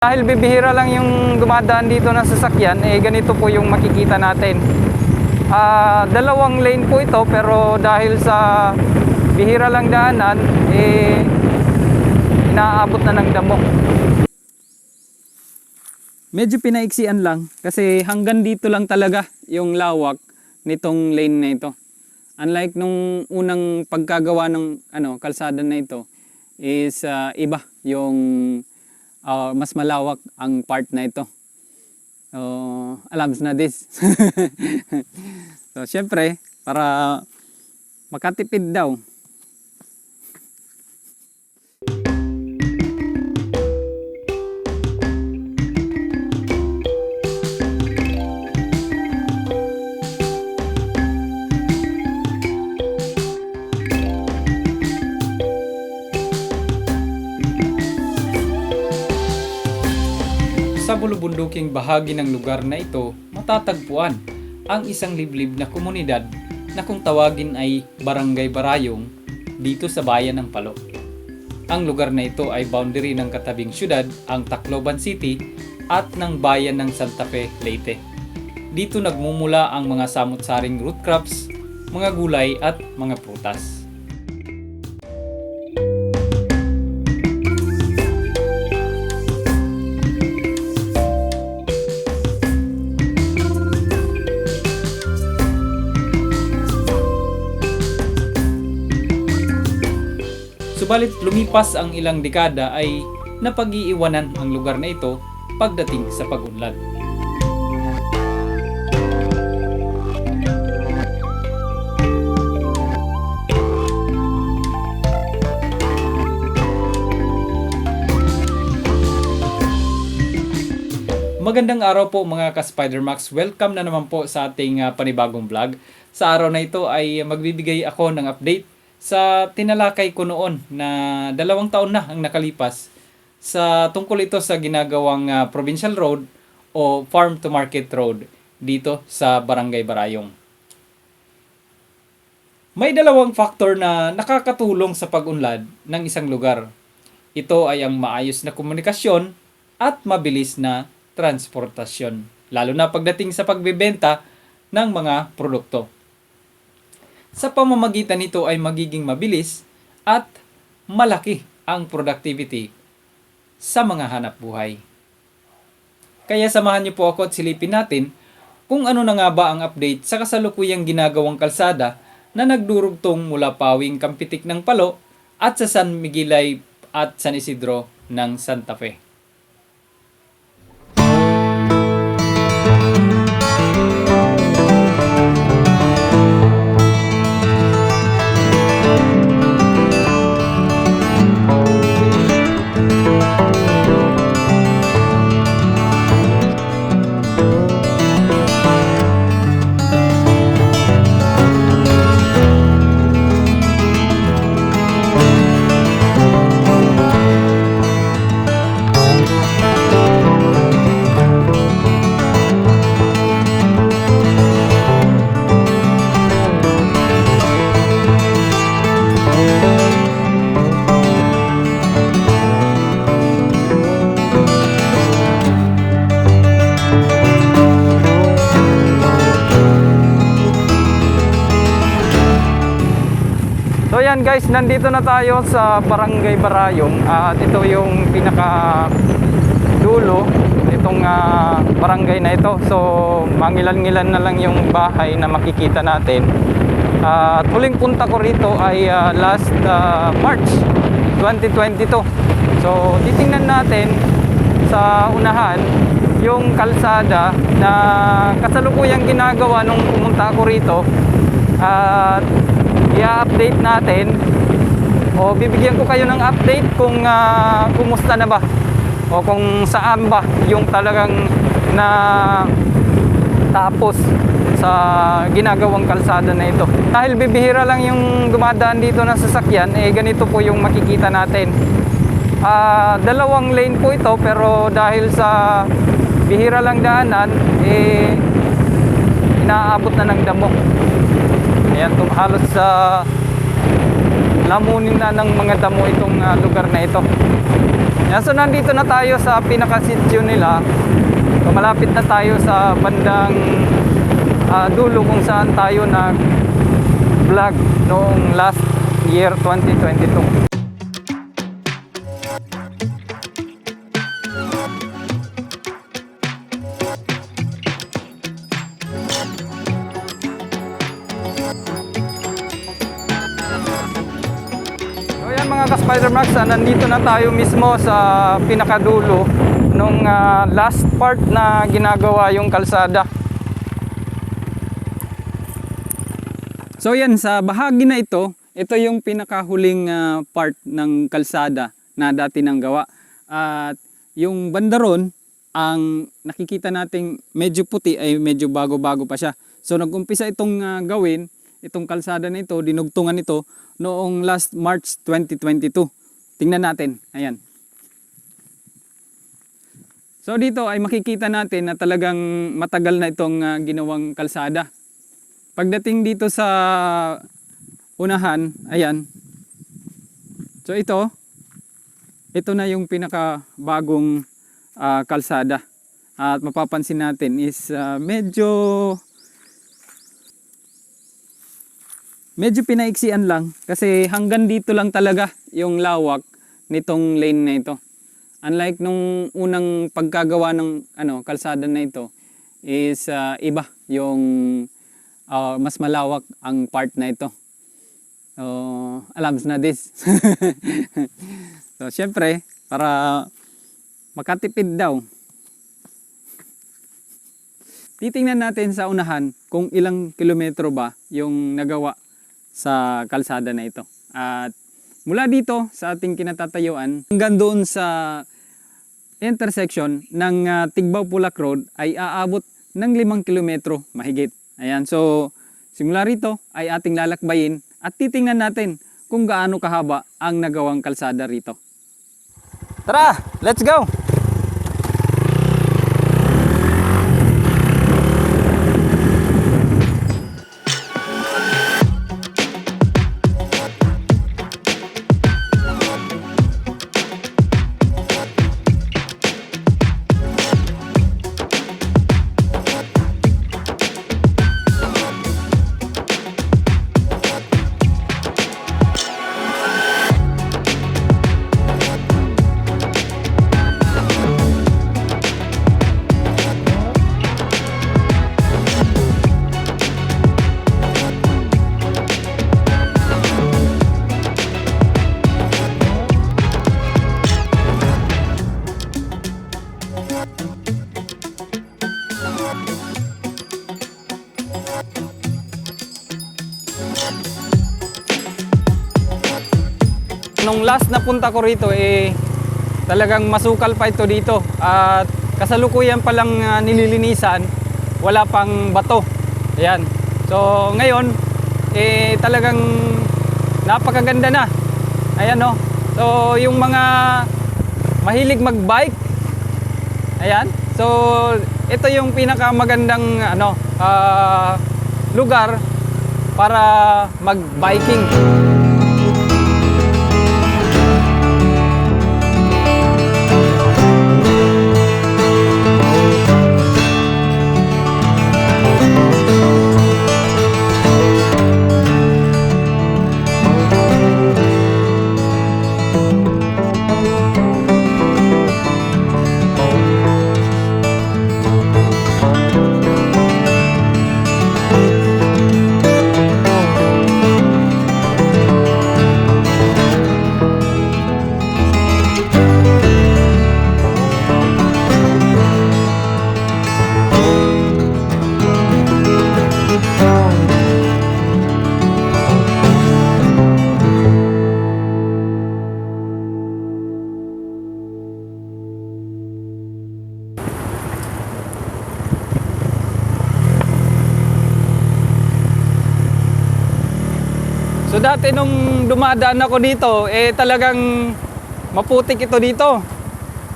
Dahil bibihira lang yung dumadaan dito ng sasakyan, eh ganito po yung makikita natin. Ah, dalawang lane po ito pero dahil sa bihira lang daanan, eh inaabot na ng damo. Medyo pinaiksian lang kasi hanggang dito lang talaga yung lawak nitong lane na ito. Unlike nung unang pagkagawa ng ano kalsada na ito is ah, iba yung ah, mas malawak ang part na ito. So, alams na this. so, syempre, para makatipid daw. Sa bulubunduking bahagi ng lugar na ito, matatagpuan ang isang liblib na komunidad na kung tawagin ay Barangay Barayong dito sa bayan ng Palo. Ang lugar na ito ay boundary ng katabing syudad, ang Tacloban City at ng bayan ng Santa Fe, Leyte. Dito nagmumula ang mga samot-saring root crops, mga gulay at mga prutas. Subalit lumipas ang ilang dekada ay napag-iiwanan ang lugar na ito pagdating sa pagunlad. Magandang araw po mga ka-Spidermax. Welcome na naman po sa ating ah, panibagong vlog. Sa araw na ito ay magbibigay ako ng update sa tinalakay ko noon na dalawang taon na ang nakalipas sa tungkol ito sa ginagawang ah, provincial road o farm to market road dito sa Barangay Barayong. May dalawang factor na nakakatulong sa pag-unlad ng isang lugar. Ito ay ang maayos na komunikasyon at mabilis na transportasyon, lalo na pagdating sa pagbebenta ng mga produkto. Sa pamamagitan nito ay magiging mabilis at malaki ang productivity sa mga hanap buhay. Kaya samahan niyo po ako at silipin natin kung ano na nga ba ang update sa kasalukuyang ginagawang kalsada na nagdurugtong mula Pawing Kampitik ng Palo at sa San Miguelay at San Isidro ng Santa Fe. Guys, nandito na tayo sa Barangay Barayong at ito yung pinaka dulo nitong ah, barangay na ito. So mangilan-ngilan na lang yung bahay na makikita natin. Ah, At huling punta ko rito ay ah, last ah, March 2022. So titingnan natin sa unahan yung kalsada na kasalukuyang ginagawa nung pumunta ako rito. At i-update natin o bibigyan ko kayo ng update kung ah, kumusta na ba o kung saan ba yung talagang na tapos sa ginagawang kalsada na ito. Dahil bibihira lang yung dumadaan dito ng sasakyan, eh ganito po yung makikita natin. Ah, dalawang lane po ito pero dahil sa bihira lang daanan, eh inaabot na ng damo. Ayan, tum- halos sa lamunin na ng mga damo itong ah, lugar na ito. Yan, so nandito na tayo sa pinaka-sitio nila. So, malapit na tayo sa bandang ah, dulo kung saan tayo nag vlog noong last year 2022. Mga ka-Spider-Max, ah, nandito na tayo mismo sa pinakadulo nung ah, last part na ginagawa yung kalsada. So yan, sa bahagi na ito, ito yung pinakahuling ah, part ng kalsada na dati nang gawa. At yung bandaron, ang nakikita nating medyo puti ay medyo bago-bago pa siya. So nag-umpisa itong ah, gawin, itong kalsada na ito, dinugtungan ito noong last March 2022. Tingnan natin, ayan. So dito ay makikita natin na talagang matagal na itong ah, ginawang kalsada. Pagdating dito sa unahan, ayan. So ito, ito na yung pinaka bagong ah, kalsada. At mapapansin natin is ah, medyo medyo pinaiksian lang kasi hanggang dito lang talaga yung lawak nitong lane na ito. Unlike nung unang pagkagawa ng ano kalsada na ito is ah, iba yung ah, mas malawak ang part na ito. So, alams na this. so, syempre, para makatipid daw. Titingnan natin sa unahan kung ilang kilometro ba yung nagawa sa kalsada na ito. At mula dito sa ating kinatatayuan hanggang doon sa intersection ng ah, Tigbaw Pulak Road ay aabot ng 5 kilometro mahigit. Ayan, so simula rito ay ating lalakbayin at titingnan natin kung gaano kahaba ang nagawang kalsada rito. Tara, let's go! Last na punta ko rito eh talagang masukal pa ito dito at kasalukuyan pa lang ah, nililinisan, wala pang bato. Ayan. So ngayon eh talagang napakaganda na. Ayan no. So yung mga mahilig mag-bike Ayan. So ito yung pinakamagandang ano ah, lugar para mag-biking. Dati nung dumadaan ako dito, eh talagang maputik ito dito.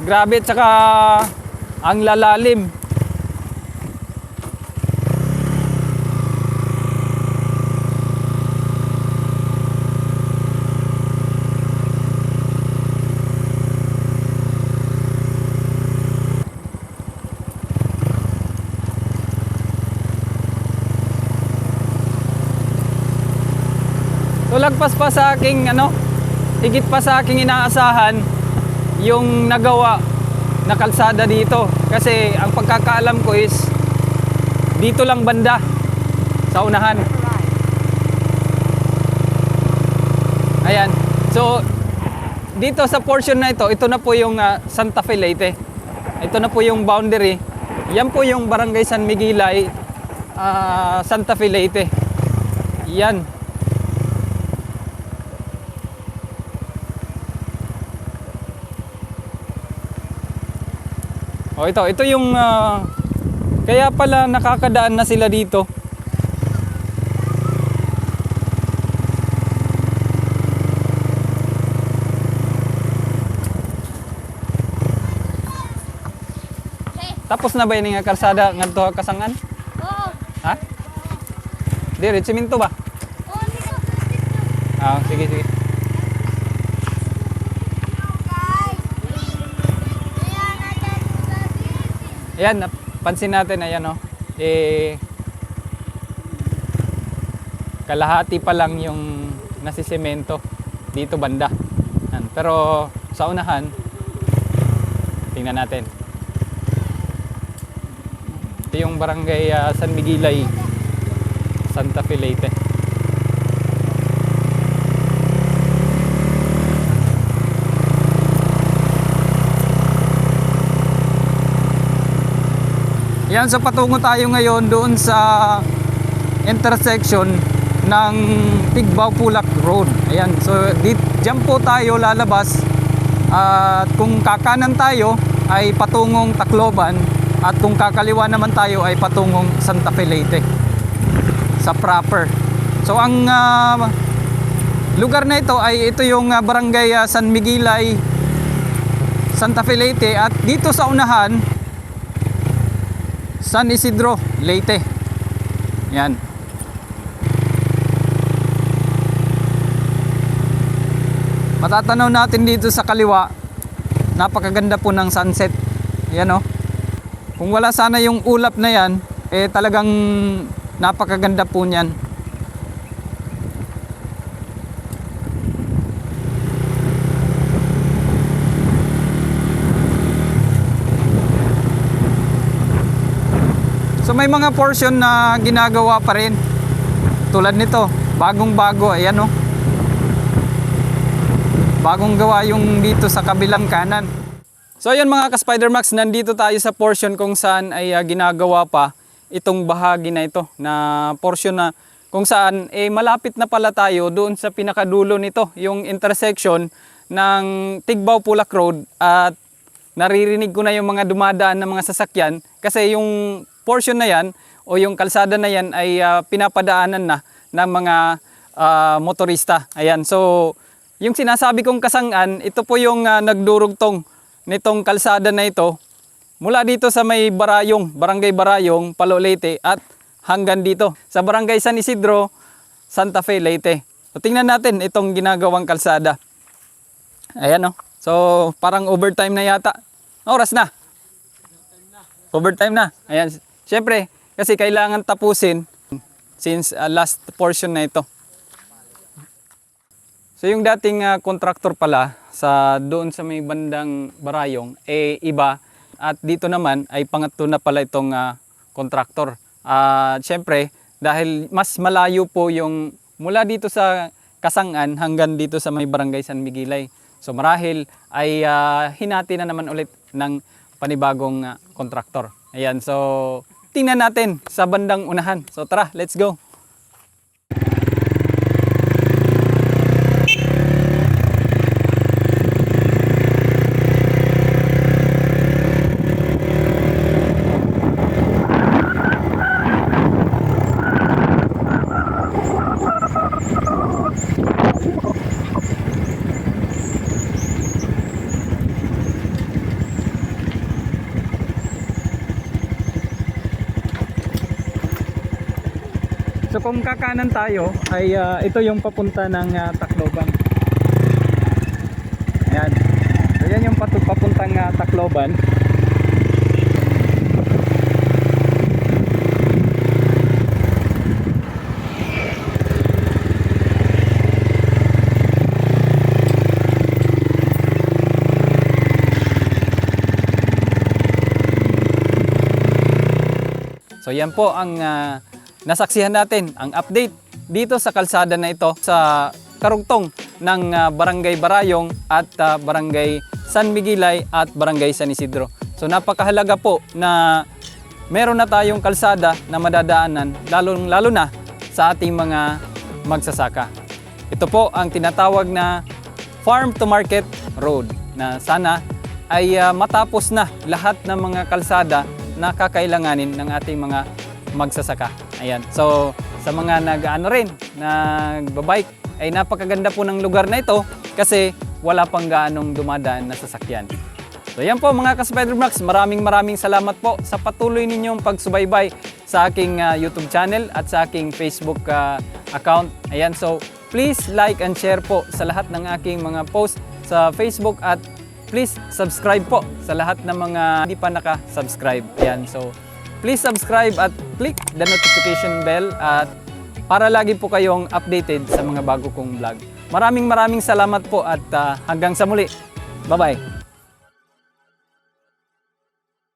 Grabe, tsaka ang lalalim. Lagpas pa sa aking ano, higit pa sa aking inaasahan yung nagawa na kalsada dito. Kasi ang pagkakaalam ko is dito lang banda sa unahan. Ayan. So dito sa portion na ito, ito na po yung ah, Santa Fe Leyte. Ito na po yung boundary. Yan po yung Barangay San Miguelay, ah, Santa Fe Leyte. Yan. Oh, ito, ito yung ah, kaya pala nakakadaan na sila dito. Tapos na ba yun nga karsada ngadto ka kasangan? Oo. Ha? Dire, siminto ba? Oo, dito. Ah, sige, sige. Guys. Ayan, natin sa Ayan, pansin natin, ayan o. Eh, kalahati pa lang yung nasisemento dito banda. Yan. Pero sa unahan, tingnan natin. Ito yung barangay ah, San Miguelay, Santa Fe Leyte. Yan, so patungo tayo ngayon doon sa intersection ng Tigbaw Pulak Road. Ayan, so dit, dyan po tayo lalabas at kung kakanan tayo ay patungong Tacloban at kung kakaliwa naman tayo ay patungong Santa Fe Leyte sa proper. So ang ah, lugar na ito ay ito yung ah, barangay ah, San Miguelay Santa Fe Leyte at dito sa unahan San Isidro, Leyte. Yan. Matatanaw natin dito sa kaliwa. Napakaganda po ng sunset. Yan oh. Kung wala sana yung ulap na yan, eh talagang napakaganda po niyan. So may mga portion na ginagawa pa rin. Tulad nito, bagong bago, ayan oh. Bagong gawa yung dito sa kabilang kanan. So ayun mga ka-Spidermax, nandito tayo sa portion kung saan ay ah, ginagawa pa itong bahagi na ito na portion na kung saan eh malapit na pala tayo doon sa pinakadulo nito, yung intersection ng Tigbaw Pulak Road at naririnig ko na yung mga dumadaan ng mga sasakyan kasi yung portion na yan o yung kalsada na yan ay ah, pinapadaanan na ng mga ah, motorista. Ayan, so yung sinasabi kong kasangan, ito po yung ah, nagdurugtong nitong kalsada na ito mula dito sa may Barayong, Barangay Barayong, Palo Leyte at hanggang dito sa Barangay San Isidro, Santa Fe, Leyte. So tingnan natin itong ginagawang kalsada. Ayan oh. So parang overtime na yata. Oras na. Overtime na. Ayan. Siyempre, kasi kailangan tapusin since uh, last portion na ito. So yung dating uh, contractor pala sa doon sa may bandang Barayong eh iba at dito naman ay pangatlo na pala itong uh, contractor. At syempre dahil mas malayo po yung mula dito sa Kasangan hanggang dito sa may barangay San Miguelay. So marahil ay ah, hinati na naman ulit ng panibagong ah, kontraktor. Ayan, so tingnan natin sa bandang unahan. So tara, let's go. kung kakanan tayo ay uh, ito yung papunta ng uh, Tacloban. Ayan. So yan yung papuntang uh, Tacloban. So yan po ang uh, nasaksihan natin, ang update dito sa kalsada na ito sa karugtong ng ah, Barangay Barayong at ah, Barangay San Miguelay at Barangay San Isidro. So napakahalaga po na meron na tayong kalsada na madadaanan lalong lalo na sa ating mga magsasaka. Ito po ang tinatawag na farm to market road na sana ay ah, matapos na lahat ng mga kalsada na kakailanganin ng ating mga magsasaka. Ayan. So sa mga nag-ano rin, nagbabike, ay napakaganda po ng lugar na ito kasi wala pang gaanong dumadaan na sasakyan. So yan po mga ka-Spider maraming maraming salamat po sa patuloy ninyong pagsubaybay sa aking ah, YouTube channel at sa aking Facebook ah, account. Ayan, so please like and share po sa lahat ng aking mga post sa Facebook at please subscribe po sa lahat ng mga hindi pa naka-subscribe. Ayan, so please subscribe at click the notification bell at para lagi po kayong updated sa mga bago kong vlog. Maraming maraming salamat po at ah, hanggang sa muli. Bye-bye!